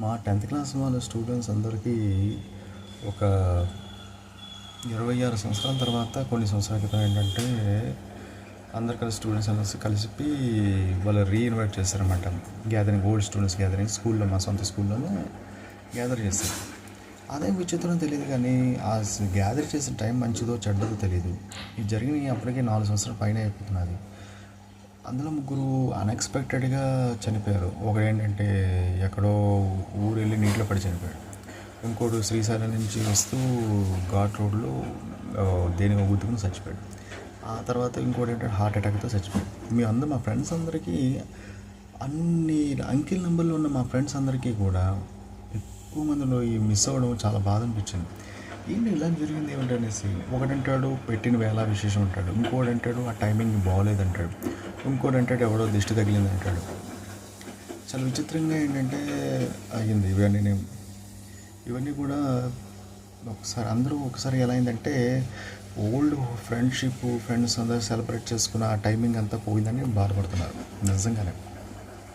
మా tenth class వాళ్ళ students అందరికీ ఒక ఇరవై ఆరు సంవత్సరాల తర్వాత కొన్ని సంవత్సరాల క్రితం ఏంటంటే అందరు కలిసి స్టూడెంట్స్ అందరూ కలిసి వాళ్ళు రీఇన్వైట్ చేశారన్నమాట. గ్యాదరింగ్ ఓల్డ్ స్టూడెంట్స్ గ్యాదరింగ్ స్కూల్లో మా సొంత స్కూల్లోనే గ్యాదర్ చేస్తారు అదే విచిత్రం తెలియదు కానీ ఆ గ్యాదర్ చేసిన టైం మంచిదో చెడ్డదో తెలియదు ఇది జరిగిన అప్పటికే నాలుగు సంవత్సరాల పైన అయిపోతున్నది. అందులో ముగ్గురు అన్ఎక్స్పెక్టెడ్గా చనిపోయారు. ఒకడు ఏంటంటే ఎక్కడో ఊరు వెళ్ళి నీటిలో పడి చనిపోయాడు. ఇంకోడు శ్రీశైలం నుంచి వస్తూ ఘాట్ రోడ్లో దేనిగా గుద్దుకుని చచ్చిపోయాడు. ఆ తర్వాత ఇంకోటి ఏంటంటే హార్ట్ అటాక్తో చచ్చిపోయాడు. మీ అందరూ మా ఫ్రెండ్స్ అందరికీ అన్ని అంకిల్ నెంబర్లో ఉన్న మా ఫ్రెండ్స్ అందరికీ కూడా ఎక్కువ మందిలో ఈ మిస్ అవ్వడం చాలా బాధ అనిపించింది. ఏంటి ఇలా జరిగింది ఏమిటనేసి ఒకడంటాడు పెట్టిన వేళ విశేషం అంటాడు. ఇంకోటి అంటాడు ఆ టైమింగ్ బాగోలేదంటాడు. ఇంకోటి అంటాడు ఎవడో దిష్టి తగిలింది అంటాడు. చాలా విచిత్రంగా ఏంటంటే అయ్యింది ఇవన్నీ నేను- ఇవన్నీ కూడా ఒకసారి అందరూ ఒకసారి ఎలా అయిందంటే ఓల్డ్ ఫ్రెండ్షిప్ ఫ్రెండ్స్ అందరూ సెలబ్రేట్ చేసుకున్న ఆ టైమింగ్ అంతా పోయిందని బాధపడుతున్నారు. నిజంగానే.